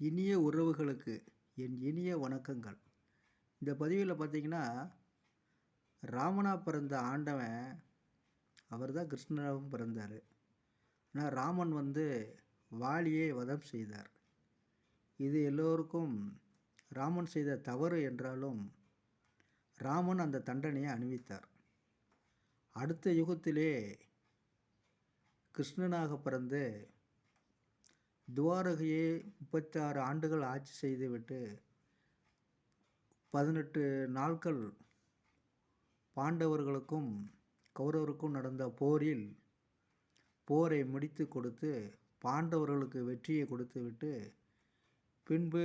இனிய உறவுகளுக்கு என் இனிய வணக்கங்கள். இந்த பதிவில் பார்த்திங்கன்னா ராமனா பிறந்த ஆண்டவன் அவர் தான் கிருஷ்ணராகவும் பிறந்தார். ஆனால் ராமன் வந்து வாலியை வதம் செய்தார். இது எல்லோருக்கும் ராமன் செய்த தவறு என்றாலும் ராமன் அந்த தண்டனையை அணிவித்தார். அடுத்த யுகத்திலே கிருஷ்ணனாக பிறந்து துவாரகையை முப்பத்தி ஆறு ஆண்டுகள் ஆட்சி செய்துவிட்டு பதினெட்டு நாட்கள் பாண்டவர்களுக்கும் கௌரவருக்கும் நடந்த போரில் போரை முடித்து கொடுத்து பாண்டவர்களுக்கு வெற்றியை கொடுத்துவிட்டு பின்பு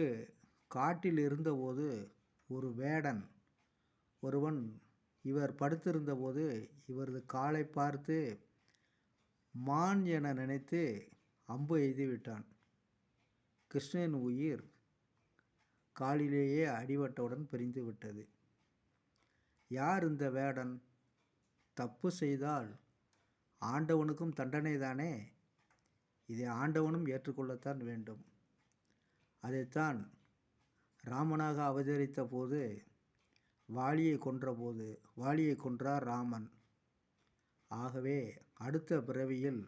காட்டில் இருந்தபோது ஒரு வேடன் ஒருவன் இவர் படுத்திருந்தபோது இவரது காலை பார்த்து மான் என நினைத்து அம்பு எய்து விட்டான் கிருஷ்ணன் உயிர் காலிலேயே அடிபட்டவுடன் பிரிந்து விட்டது யார் இந்த வேடன்? தப்பு செய்தால் ஆண்டவனுக்கும் தண்டனை தானே இதை ஆண்டவனும் ஏற்றுக்கொள்ளத்தான் வேண்டும். அதைத்தான் ராமனாக அவதரித்த போது வாலியை கொன்றபோது வாலியை கொன்றார் ராமன். ஆகவே அடுத்த பிறவியில்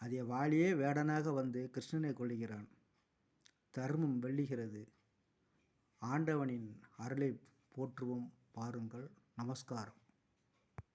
அதை வாலியே வேடனாக வந்து கிருஷ்ணனை கொள்கிறான் தர்மம் வெல்லுகிறது. ஆண்டவனின் அருளை போற்றுவோம் பாருங்கள். நமஸ்காரம்.